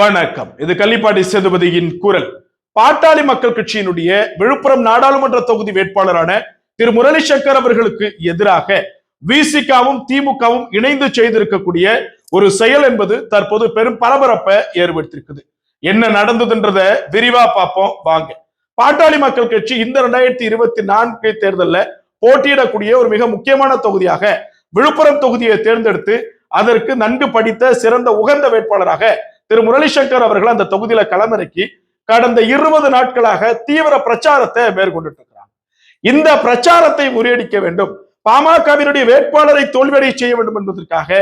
வணக்கம். இது கள்ளிப்பாடி சேதுபதியின் குரல். பாட்டாளி மக்கள் கட்சியினுடைய விழுப்புரம் நாடாளுமன்ற தொகுதி வேட்பாளரான திரு முரளி சங்கர் அவர்களுக்கு எதிராக விசிகாவும் திமுகவும் இணைந்து செய்திருக்கக்கூடிய ஒரு செயல் என்பது தற்போது பெரும் பரபரப்பை ஏற்படுத்தியிருக்குது. என்ன நடந்ததுன்றத விரிவா பார்ப்போம். வாங்க. பாட்டாளி மக்கள் கட்சி இந்த ரெண்டாயிரத்தி இருபத்தி நான்கு தேர்தலில் போட்டியிடக்கூடிய ஒரு மிக முக்கியமான தொகுதியாக விழுப்புரம் தொகுதியை தேர்ந்தெடுத்து அதற்கு நன்கு படித்த சிறந்த உகந்த வேட்பாளராக திரு முரளிசங்கர் அவர்கள் அந்த தொகுதியில களமிறக்கி கடந்த இருபது நாட்களாக தீவிர பிரச்சாரத்தை மேற்கொண்டு இருக்கிறாங்க இந்த பிரச்சாரத்தை முறியடிக்க வேண்டும். பாமகவினுடைய வேட்பாளரை தோல்வியடை செய்ய வேண்டும் என்பதற்காக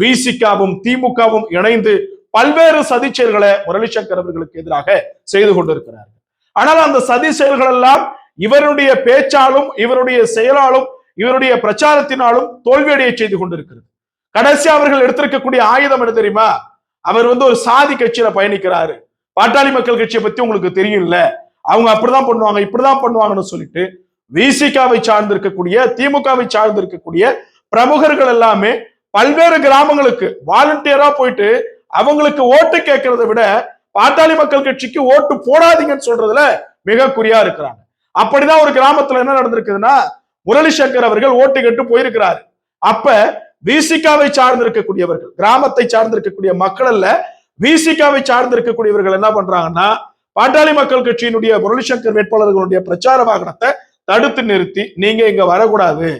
விசிகாவும் திமுகவும் இணைந்து பல்வேறு சதி செயல்களை முரளிசங்கர் அவர்களுக்கு எதிராக செய்து கொண்டிருக்கிறார்கள். ஆனால் அந்த சதி செயல்கள் எல்லாம் இவருடைய பேச்சாலும் இவருடைய செயலாலும் இவருடைய பிரச்சாரத்தினாலும் தோல்வியடைய செய்து கொண்டிருக்கிறது. கடைசி அவர்கள் எடுத்திருக்கக்கூடிய ஆயுதம் என்ன தெரியுமா? அவர் வந்து ஒரு சாதி கட்சியில பயணிக்கிறாரு. பாட்டாளி மக்கள் கட்சியை பத்தி உங்களுக்கு தெரியும்ல. அவங்க அப்படிதான் பண்ணுவாங்க இப்படிதான் பண்ணுவாங்கன்னு சொல்லிட்டு விசிகாவை சார்ந்திருக்கக்கூடிய திமுகவை சார்ந்திருக்கக்கூடிய பிரமுகர்கள் எல்லாமே பல்வேறு கிராமங்களுக்கு வாலண்டியரா போயிட்டு அவங்களுக்கு ஓட்டு கேட்கறத விட பாட்டாளி மக்கள் கட்சிக்கு ஓட்டு போடாதீங்கன்னு சொல்றதுல மிக குறியா இருக்கிறாங்க. அப்படிதான் ஒரு கிராமத்துல என்ன நடந்திருக்குதுன்னா முரளி சங்கர் அவர்கள் ஓட்டு கேட்டு போயிருக்கிறாரு. அப்ப விசிகாவை சார்ந்திருக்கக்கூடியவர்கள் கிராமத்தை சார்ந்திருக்கக்கூடிய மக்கள் அல்ல விசிகாவை சார்ந்திருக்கக்கூடியவர்கள் என்ன பண்றாங்கன்னா பாட்டாளி மக்கள் கட்சியினுடைய முரளிசங்கர் வேட்பாளர்களுடைய பிரச்சார வாகனத்தை தடுத்து நிறுத்தி நீங்க இங்க வரக்கூடாது.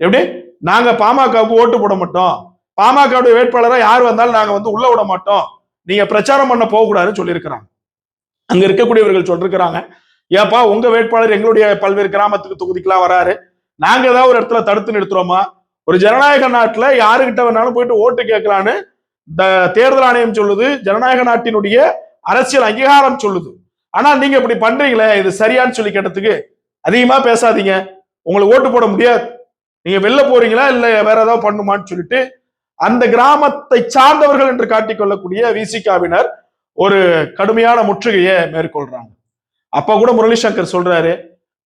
எப்படி? நாங்க பாமகவுக்கு ஓட்டு போட மாட்டோம். பாமகவுடைய வேட்பாளரை யார் வந்தாலும் நாங்க வந்து உள்ள விட மாட்டோம். நீங்க பிரச்சாரம் பண்ண போகக்கூடாதுன்னு சொல்லியிருக்கிறாங்க. அங்க இருக்கக்கூடியவர்கள் சொல்லிருக்கிறாங்க ஏப்பா உங்க வேட்பாளர் எங்களுடைய பல்வேறு கிராமத்துக்கு தொகுதிக்கெல்லாம் வராரு. நாங்க ஏதாவது ஒரு இடத்துல தடுத்து நிறுத்துறோமா? ஒரு ஜனநாயக நாட்டுல யாருகிட்ட வேணாலும் போயிட்டு ஓட்டு கேட்கலான்னு தேர்தல் ஆணையம் சொல்லுது ஜனநாயக நாட்டினுடைய அரசியல் அங்கீகாரம் சொல்லுது. ஆனா நீங்க இப்படி பண்றீங்களே இது சரியான்னு சொல்லி கேட்டதுக்கு அதிகமா பேசாதீங்க. உங்களுக்கு ஓட்டு போட முடியாது. நீங்க வெளில போறீங்களா இல்ல வேற ஏதாவது பண்ணுமான்னு சொல்லிட்டு அந்த கிராமத்தை சார்ந்தவர்கள் என்று காட்டிக்கொள்ளக்கூடிய விசிகாவினர் ஒரு கடுமையான முற்றுகையை மேற்கொள்றாங்க. அப்ப கூட முரளி சங்கர் சொல்றாரு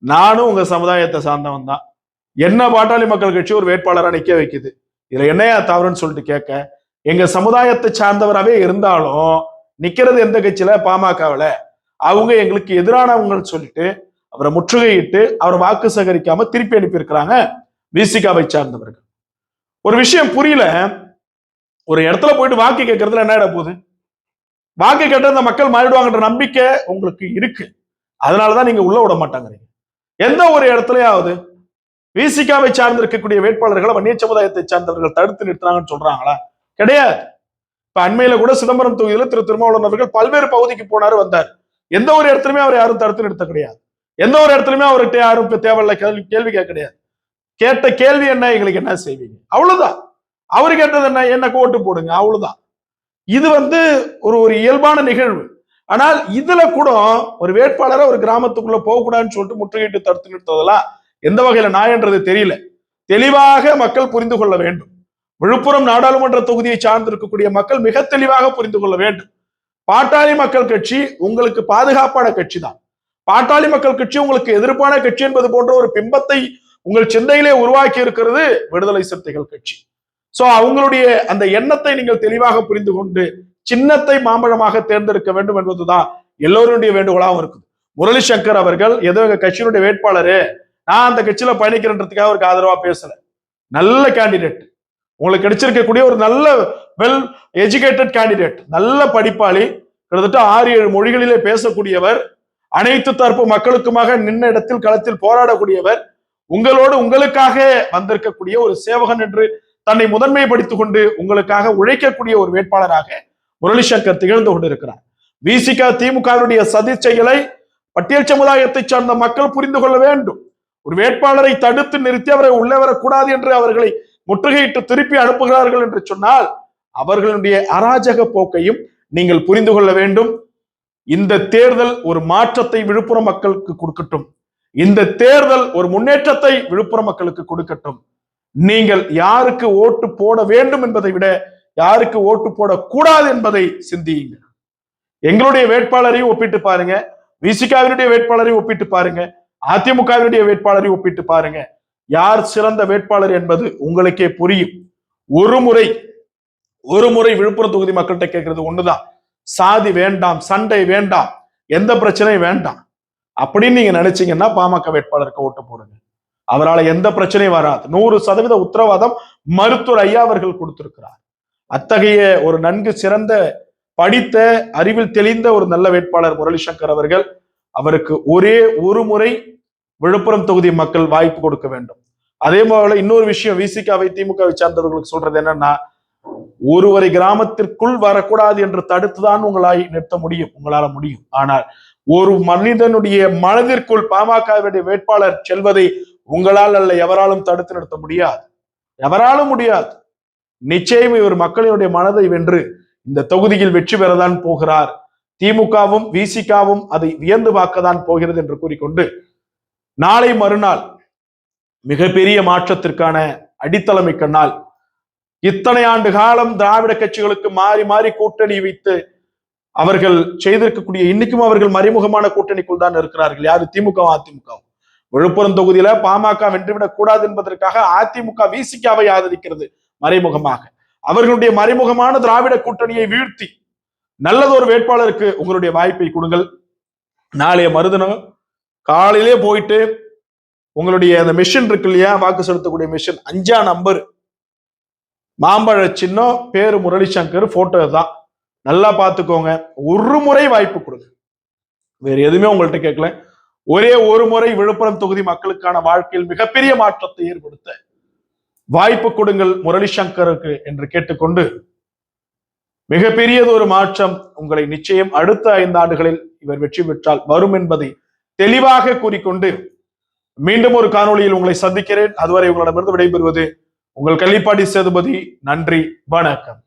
நானும் உங்க சமுதாயத்தை சார்ந்தவன் தான் என்ன பாட்டாளி மக்கள் கட்சி ஒரு வேட்பாளரா நிக்க வைக்குது? இதுல என்னையா தவறுன்னு சொல்லிட்டு கேட்க எங்க சமுதாயத்தை சார்ந்தவராகவே இருந்தாலும் நிக்கிறது எந்த கட்சியில? பாமகவுல. அவங்க எங்களுக்கு எதிரானவங்கன்னு சொல்லிட்டு அவரை முற்றுகையிட்டு அவர் வாக்கு சேகரிக்காம திருப்பி அனுப்பியிருக்கிறாங்க விசிகாவை சார்ந்தவர்கள். ஒரு விஷயம் புரியல. ஒரு இடத்துல போயிட்டு வாக்கு கேட்கறதுல என்ன இட போகுது? வாக்கு கேட்ட அந்த மக்கள் மாறிடுவாங்கன்ற நம்பிக்கை உங்களுக்கு இருக்கு. அதனாலதான் நீங்க உள்ள விட மாட்டாங்கிறீங்க. எந்த ஒரு இடத்துலயாவது விசிகாவை சார்ந்து இருக்கக்கூடிய வேட்பாளர்களை வன்னிய சமுதாயத்தை சார்ந்தவர்கள் தடுத்து நிறுத்தினாங்கன்னு சொல்றாங்களா? கிடையாது. இப்ப அண்மையில கூட சிதம்பரம் தொகுதியில திரு திருமாவளவன் அவர்கள் பல்வேறு பகுதிக்கு போனாரு வந்தார். எந்த ஒரு இடத்துலயுமே அவர் யாரும் தடுத்து நிறுத்த கிடையாது. எந்த ஒரு இடத்துலயுமே அவர்கிட்ட யாரும் இப்ப தேவையில்ல கேள்வி கேள்வி கேட்க கிடையாது. கேட்ட கேள்வி என்ன? எங்களுக்கு என்ன செய்வீங்க? அவ்வளவுதான். அவர் கேட்டது என்ன? என்ன ஓட்டு போடுங்க? அவ்வளவுதான். இது வந்து ஒரு ஒரு இயல்பான நிகழ்வு. ஆனால் இதுல கூட ஒரு வேட்பாளரை ஒரு கிராமத்துக்குள்ள போகக்கூடாதுன்னு சொல்லிட்டு முற்றுகையிட்டு தடுத்து நிறுத்ததெல்லாம் எந்த வகையில நாயன்றது தெரியல. தெளிவாக மக்கள் புரிந்து கொள்ள வேண்டும். விழுப்புரம் நாடாளுமன்ற தொகுதியை சார்ந்திருக்கக்கூடிய மக்கள் மிக தெளிவாக புரிந்து கொள்ள வேண்டும். பாட்டாளி மக்கள் கட்சி உங்களுக்கு பாதுகாப்பான கட்சி தான். பாட்டாளி மக்கள் கட்சி உங்களுக்கு எதிர்ப்பான கட்சி என்பது போன்ற ஒரு பிம்பத்தை உங்கள் சிந்தையிலே உருவாக்கி இருக்கிறது விடுதலை சிறுத்தைகள் கட்சி. சோ அவங்களுடைய அந்த எண்ணத்தை நீங்கள் தெளிவாக புரிந்து கொண்டு சின்னத்தை மாம்பழமாக தேர்ந்தெடுக்க வேண்டும் என்பதுதான் எல்லோருடைய வேண்டுகோளாகவும் இருக்குது. முரளி சங்கர் அவர்கள் ஏதோ எங்க கட்சியினுடைய வேட்பாளரு நான் அந்த கட்சியில பயணிக்கிறேன்றதுக்காக அவருக்கு ஆதரவா பேசல. நல்ல கேண்டிடேட் உங்களுக்கு கிடைச்சிருக்கக்கூடிய ஒரு நல்ல வெல் எஜுகேட்டட் கேண்டிடேட் நல்ல படிப்பாளி. கிட்டத்தட்ட ஆறு ஏழு மொழிகளிலே பேசக்கூடியவர். அனைத்து தரப்பு மக்களுக்குமாக நின்ன இடத்தில் களத்தில் போராடக்கூடியவர். உங்களோடு உங்களுக்காக வந்திருக்கக்கூடிய ஒரு சேவகன் என்று தன்னை முதன்மைப்படுத்திக் கொண்டு உங்களுக்காக உழைக்கக்கூடிய ஒரு வேட்பாளராக முரளி சங்கர் திகழ்ந்து கொண்டிருக்கிறார். விசிக திமுகவினுடைய சதி செயலை பட்டியல் சமுதாயத்தை சார்ந்த மக்கள் புரிந்து கொள்ள வேண்டும். ஒரு வேட்பாளரை தடுத்து நிறுத்தி அவரை உள்ளே வரக்கூடாது என்று அவர்களை முற்றுகையிட்டு திருப்பி அனுப்புகிறார்கள் என்று சொன்னால் அவர்களுடைய அராஜக போக்கையும் நீங்கள் புரிந்து கொள்ள வேண்டும். இந்த தேர்தல் ஒரு மாற்றத்தை விழுப்புரம் மக்களுக்கு கொடுக்கட்டும். இந்த தேர்தல் ஒரு முன்னேற்றத்தை விழுப்புரம் மக்களுக்கு கொடுக்கட்டும். நீங்கள் யாருக்கு ஓட்டு போட வேண்டும் என்பதை விட யாருக்கு ஓட்டு போடக்கூடாது என்பதை சிந்தியுங்கள். எங்களுடைய வேட்பாளரையும் ஒப்பிட்டு பாருங்க. விசிகாவினுடைய வேட்பாளரையும் ஒப்பிட்டு பாருங்க. அதிமுகவினுடைய வேட்பாளரை ஒப்பிட்டு பாருங்க. யார் சிறந்த வேட்பாளர் என்பது உங்களுக்கே புரியும். ஒரு முறை ஒரு முறை விழுப்புரம் தொகுதி மக்கள்கிட்ட கேட்கறது ஒண்ணுதான். சாதி வேண்டாம் சண்டை வேண்டாம் எந்த பிரச்சனையும் வேண்டாம். அப்படின்னு நீங்க நினைச்சீங்கன்னா பாமக வேட்பாளருக்கு ஓட்டு போடுங்க. அவரால் எந்த பிரச்சனையும் வராது. நூறு சதவீத உத்தரவாதம் மருத்துவர் ஐயா அவர்கள் கொடுத்திருக்கிறார். அத்தகைய ஒரு நன்கு சிறந்த படித்த அறிவில் தெளிந்த ஒரு நல்ல வேட்பாளர் முரளி சங்கர் அவர்கள் அவருக்கு ஒரே ஒரு முறை விழுப்புரம் தொகுதி மக்கள் வாய்ப்பு கொடுக்க வேண்டும். அதே போல இன்னொரு விஷயம் விசிகாவை திமுகவை சார்ந்தவர்களுக்கு சொல்றது என்னன்னா ஒருவரை கிராமத்திற்குள் வரக்கூடாது என்று தடுத்துதான் உங்களால் நிறுத்த முடியும் உங்களால முடியும். ஆனால் ஒரு மனிதனுடைய மனதிற்குள் பாமகவுடைய வேட்பாளர் செல்வதை உங்களால் அல்ல எவராலும் தடுத்து நிறுத்த முடியாது. எவராலும் முடியாது. நிச்சயம் இவர் மக்களினுடைய மனதை வென்று இந்த தொகுதியில் வெற்றி பெறதான் போகிறார். திமுகவும் விசிகாவும் அதை வியந்து பார்க்கத்தான் போகிறது என்று கூறிக்கொண்டு நாளை மறுநாள் மிகப்பெரிய மாற்றத்திற்கான அடித்தளமிக்க நாள். இத்தனை ஆண்டு காலம் திராவிட கட்சிகளுக்கு மாறி மாறி கூட்டணி வைத்து அவர்கள் செய்திருக்கக்கூடிய இன்னைக்கும் அவர்கள் மறைமுகமான கூட்டணிக்குள் தான் இருக்கிறார்கள். யாரு? திமுக அதிமுக. விழுப்புரம் தொகுதியில பாமக வென்றுவிடக் கூடாது என்பதற்காக அதிமுக விசிகாவை ஆதரிக்கிறது மறைமுகமாக. அவர்களுடைய மறைமுகமான திராவிட கூட்டணியை வீழ்த்தி நல்லதொரு வேட்பாளருக்கு உங்களுடைய வாய்ப்பை கொடுங்கள். நாளைய மறுதினம் காலையிலே போயிட்டு உங்களுடைய அந்த மிஷின் இருக்கு இல்லையா? வாக்கு செலுத்தக்கூடிய மிஷின் அஞ்சா நம்பர் மாம்பழ சின்னம் பேரு முரளி சங்கர் போட்டோ தான். நல்லா பார்த்துக்கோங்க. ஒரு முறை வாய்ப்பு கொடுங்க. வேற எதுவுமே உங்கள்கிட்ட கேட்கல. ஒரே ஒரு முறை விழுப்புரம் தொகுதி மக்களுக்கான வாழ்க்கையில் மிகப்பெரிய மாற்றத்தை ஏற்படுத்த வாய்ப்பு கொடுங்கள் முரளி சங்கருக்கு என்று கேட்டுக்கொண்டு மிகப்பெரியது ஒரு மாற்றம் உங்களை நிச்சயம் அடுத்த ஐந்து ஆண்டுகளில் இவர் வெற்றி பெற்றால் வரும் என்பதை தெளிவாக கூறிக்கொண்டு மீண்டும் ஒரு காணொளியில் உங்களை சந்திக்கிறேன். அதுவரை உங்களிடமிருந்து விடைபெறுவது உங்கள் கள்ளிப்பாடி சேதுபதி. நன்றி வணக்கம்.